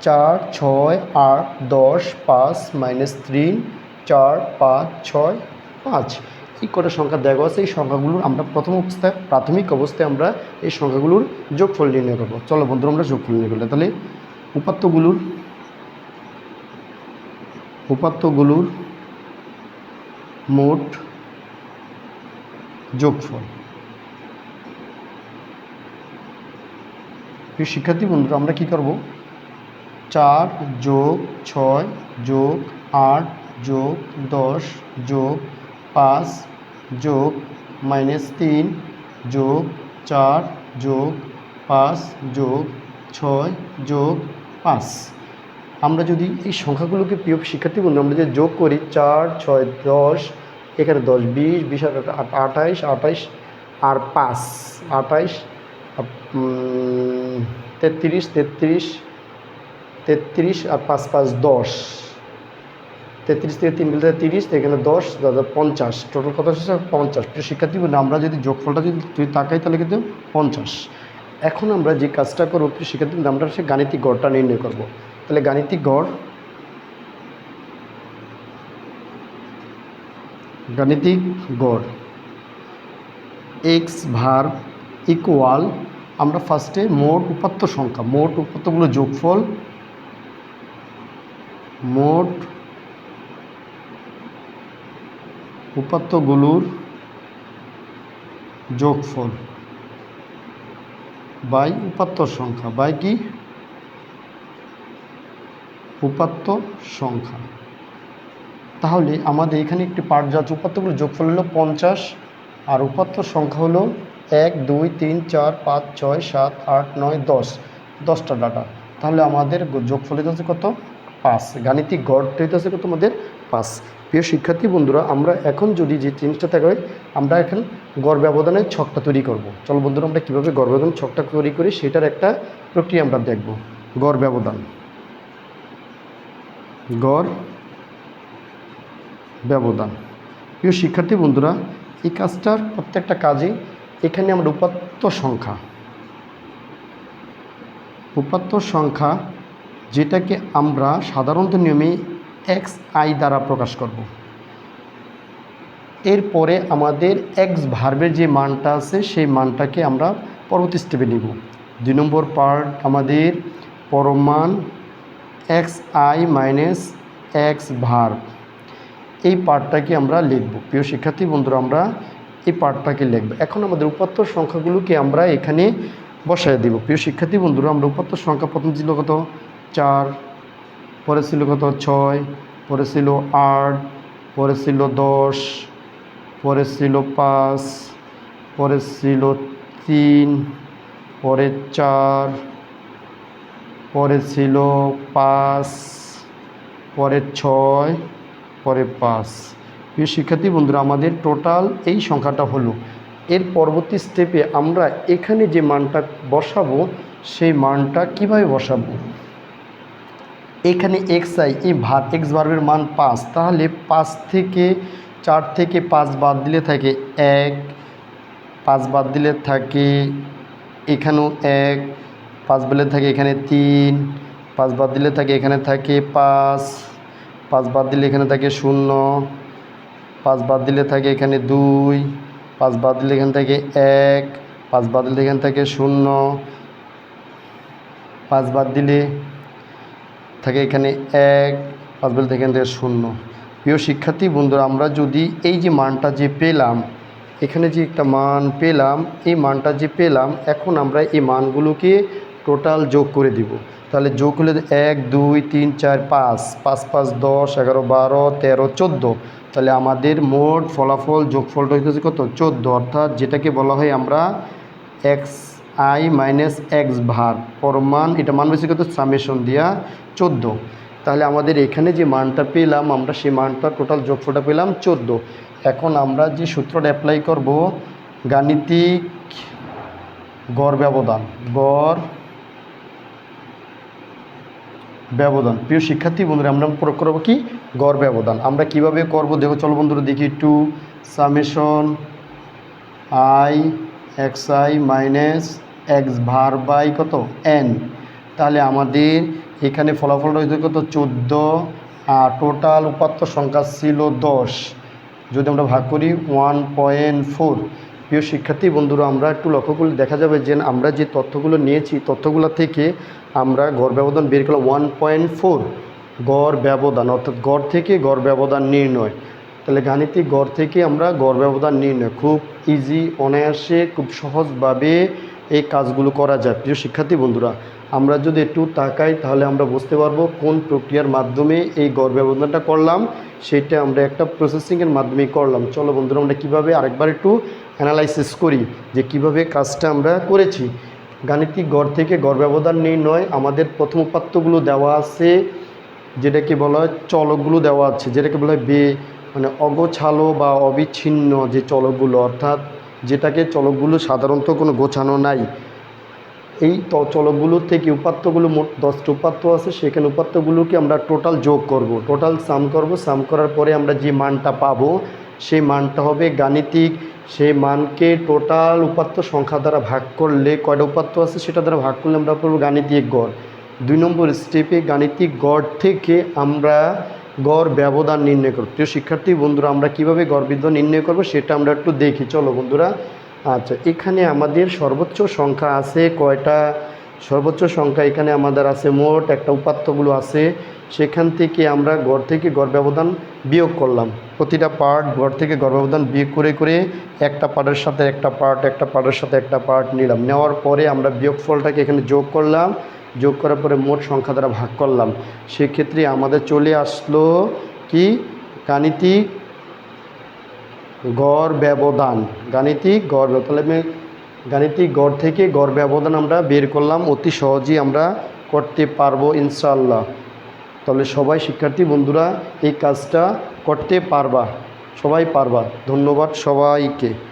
চার, ছয়, আট, দশ, পাঁচ, মাইনাস তিন, চার, পাঁচ, ছয়, পাঁচ। এই কটা সংখ্যা দেখা আছে? এই সংখ্যাগুলোর আমরা প্রথম অবস্থায়, প্রাথমিক অবস্থায় আমরা এই সংখ্যাগুলোর যোগফল নির্ণয় করব। চলো বন্ধুরা, আমরা যোগফল নির্ণয় করলে তাহলে উপাত্তগুলোর উপাত্তগুলোর মোট যোগফল। শিক্ষার্থী, বন্ধুরা, আমরা কি করব? চার যোগ ছয় যোগ আট যোগ দশ যোগ পাঁচ যোগ মাইনাস তিন যোগ চার যোগ পাঁচ যোগ ছয় যোগ পাঁচ আমরা যদি এই সংখ্যাগুলোকে প্রিয় শিক্ষার্থী বন্ধু আমরা যদি যোগ করি, চার, ছয়, দশ, এখানে দশ, বিশ বিশ আঠাইশ আঠাইশ আর পাঁচ, আঠাইশ তেত্রিশ তেত্রিশ তেত্রিশ আর পাঁচ পাঁচ দশ। তেত্রিশ থেকে তিন গেলে তিরিশ, এখানে দশ, দাদা পঞ্চাশ। টোটাল কত হচ্ছে? পঞ্চাশ। প্রিয় শিক্ষার্থী আমরা যদি যোগফলটা যদি তুই তাকাই, তাহলে কিন্তু পঞ্চাশ। এখন আমরা যে কাজটা করব শিক্ষার্থী আমরা সে গাণিতিক গড়টা নির্ণয় করব। তাহলে গাণিতিক গড় গাণিতিক গড়, এক্স ভার ইকুয়াল, আমরা ফার্স্টে মোট উপাত্ত সংখ্যা, মোট উপাত্তগুলো যোগফল মোট উপাত্তগুলোর যোগফল বাই উপাত্ত সংখ্যা। বাই কি? উপাত্ত সংখ্যা। তাহলে আমাদের এখানে একটি যাচ্ছে উপাত্তগুলো যোগফল হলো পঞ্চাশ, আর উপাত্ত সংখ্যা হলো এক, দুই, তিন, চার, পাঁচ, ছয়, সাত, আট, নয়, দশ। দশটা ডাটা। তাহলে আমাদের যোগফল হইতেছে কত? পাঁচ গাণিতিক গড় হইতেছে কত আমাদের পাঁচ প্রিয় শিক্ষার্থী, বন্ধুরা, আমরা এখন যদি যে জিনিসটা থাকে আমরা এখন গড় ব্যবধানের ছকটা তৈরি করব। চলো বন্ধুরা, আমরা কীভাবে গড় ব্যবধান ছকটা তৈরি করি সেটার একটা প্রক্রিয়া আমরা দেখব। গড় ব্যবধান। গড় ব্যবধান। প্রিয় শিক্ষার্থী, বন্ধুরা, এই কাজটার প্রত্যেকটা কাজে এখানে আমরা উপাত্ত সংখ্যা উপাত্ত সংখ্যা যেটাকে আমরা সাধারণত নিয়মে এক্স আই দ্বারা প্রকাশ করব। এরপরে আমাদের এক্স ভার্বের যে মানটা আছে, সেই মানটাকে আমরা পরবর্তী স্টেপে নিব। দুই নম্বর পার্ট আমাদের পরমান এক্স আই মাইনাস এক্স ভার্ব এই পার্টটাকে আমরা লিখব। প্রিয় শিক্ষার্থী, বন্ধুরা, আমরা এই পার্টটাকে লিখব। এখন আমাদের উপাত্ত সংখ্যাগুলোকে আমরা এখানে বসায় দিব। প্রিয় শিক্ষার্থী, বন্ধুরা, আমরা উপাত্ত সংখ্যা প্রথম ছিল চার, পরে ছিল কত? ছয়, পরে ছিল আট, পরে ছিল দশ, পরে ছিল পাঁচ, পরে ছিল তিন, পরে চার, পরে ছিল পাঁচ, পরে ছয়, পরে পাঁচ। প্রিয় শিক্ষার্থী বন্ধুরা, আমাদের টোটাল এই সংখ্যাটা হলো। এর পরবর্তী স্টেপে আমরা এখানে যে মানটা বসাবো, সেই মানটা কীভাবে বসাবো? এখানে এক্স আই এই ভার এক্স ভার্বের মান পাঁচ, তাহলে পাঁচ থেকে চার থেকে পাঁচ বাদ দিলে থাকে এক, পাঁচ বাদ দিলে থাকে এখানেও এক, পাঁচ বাদলে থাকে এখানে তিন, পাঁচ বাদ দিলে থাকে এখানে থাকে পাঁচ পাঁচ বাদ দিলে এখানে থাকে শূন্য, পাঁচ বাদ দিলে থাকে এখানে দুই, পাঁচ বাদ দিলে এখানে থাকে এক, পাঁচ বাদ দিলে এখানে থাকে শূন্য, পাঁচ বাদ দিলে থাকে এখানে এক, পাঁচ দিলে এখানে থাকে শূন্য। প্রিয় শিক্ষার্থী, বন্ধুরা, আমরা যদি এই যে মানটা যে পেলাম, এখানে যে একটা মান পেলাম, এই মানটা যে পেলাম, এখন আমরা এই মানগুলোকে টোটাল যোগ করে দিব। তাহলে যোগ হলে এক, দুই, তিন, চার, পাঁচ পাঁচ পাঁচ, দশ, এগারো, বারো, তেরো, চোদ্দ। তাহলে আমাদের মোট ফলাফল, যোগফলটা হইতেছে কত? চোদ্দ। অর্থাৎ যেটাকে বলা হয় আমরা এক্স আই মাইনাস এক্স ভার পরমান এটা মান বেশি কত সামেশন দিয়া চোদ্দ। তাহলে আমাদের এখানে যে মানটা পেলাম, আমরা সেই মানটা টোটাল যোগফলটা পেলাম চোদ্দ। এখন আমরা যে সূত্রটা অ্যাপ্লাই করব, গাণিতিক গড় ব্যবধান গড় ব্যবধান। প্রিয় শিক্ষার্থী, বন্ধুরা, আমরা প্রয়োগ করব কি? গড় ব্যবধান। আমরা কীভাবে করব? দেখো, চলো বন্ধুরা, দেখি two summation i x i minus x bar by কত? এন তাহলে আমাদের এখানে ফলাফল রয়েছে কত? চোদ্দ। আর টোটাল উপাত্ত সংখ্যা ছিল দশ। যদি আমরা ভাগ করি ওয়ান পয়েন্ট ফোর প্রিয় শিক্ষার্থী, বন্ধুরা, আমরা একটু লক্ষ্য করলে দেখা যাবে যে আমরা যে তথ্যগুলো নিয়েছি, তথ্যগুলো থেকে আমরা গড় ব্যবধান বের করলাম ওয়ান পয়েন্ট ফোর গড় ব্যবধান, অর্থাৎ গড় থেকে গড় ব্যবধান নির্ণয়। তাহলে গাণিতিক গড় থেকে আমরা গড় ব্যবধান নির্ণয়। খুব ইজি, অনায়াসে খুব সহজভাবে এই কাজগুলো করা যায়। প্রিয় শিক্ষার্থী বন্ধুরা, আমরা যদি একটু তাকাই তাহলে আমরা বুঝতে পারব কোন প্রক্রিয়ার মাধ্যমে এই গড় ব্যবধানটা করলাম। সেটা আমরা একটা প্রসেসিংয়ের মাধ্যমে করলাম। চলো বন্ধুরা, আমরা কীভাবে আরেকবার একটু অ্যানালাইসিস করি যে কীভাবে কাজটা আমরা করেছি। গাণিতিক গড় থেকে গড় ব্যবধান নির্ণয়, আমাদের প্রথম উপাত্তগুলো দেওয়া আছে, যেটাকে বলা হয় চলকগুলো দেওয়া আছে, যেটাকে বলা হয় বে মানে অগোছালো বা অবিচ্ছিন্ন যে চলকগুলো, অর্থাৎ যেটাকে চলকগুলো সাধারণত কোনো গোছানো নাই, এই চলকগুলোর থেকে উপাত্তগুলো মোট দশটা উপাত্ত আছে, সেখানে উপাত্তগুলোকে আমরা টোটাল যোগ করব। টোটাল সাম করব, সাম করার পরে আমরা যে মানটা পাবো, সেই মানটা হবে গাণিতিক, সেই মানকে টোটাল উপাত্ত সংখ্যা দ্বারা ভাগ করলে কয়টা উপাত্ত আছে, সেটা দ্বারা ভাগ করলে আমরা পাবো গাণিতিক গড়। দুই নম্বর স্টেপে গাণিতিক গড় থেকে আমরা গড় ব্যবধান নির্ণয় করব প্রিয় শিক্ষার্থী, বন্ধুরা, আমরা কীভাবে গড় বিদ্যা নির্ণয় করব সেটা আমরা একটু দেখি। চলো, বন্ধুরা। আচ্ছা এখানে আমাদের সর্বোচ্চ সংখ্যা আছে কয়টা? সর্বোচ্চ সংখ্যা এখানে আমাদের আছে মোট একটা উপাত্তগুলো আছে। সেখান থেকে আমরা গড় থেকে গড় ব্যবধান বিয়োগ করলাম। প্রতিটা পার্ট গড় থেকে গড় ব্যবধান বিয়োগ করে করে একটা পার্টের সাথে একটা পার্ট, একটা পার্টের সাথে একটা পার্ট নিলাম। নেওয়ার পরে আমরা বিয়োগফলটাকে এখানে যোগ করলাম। যোগ করার পরে মোট সংখ্যা দ্বারা ভাগ করলাম। সেক্ষেত্রে আমাদের চলে আসলো কি? গাণিতিক গড় ব্যবধান। গাণিতিক গড় তাহলে আমি গাণিতিক গড় থেকে গড় ব্যবধান আমরা বের করলাম। অতি সহজেই আমরা করতে পারব ইনশাআল্লাহ। তাহলে সবাই শিক্ষার্থী বন্ধুরা, এই কাজটা করতে পারবা। সবাই পারবা। ধন্যবাদ সবাইকে।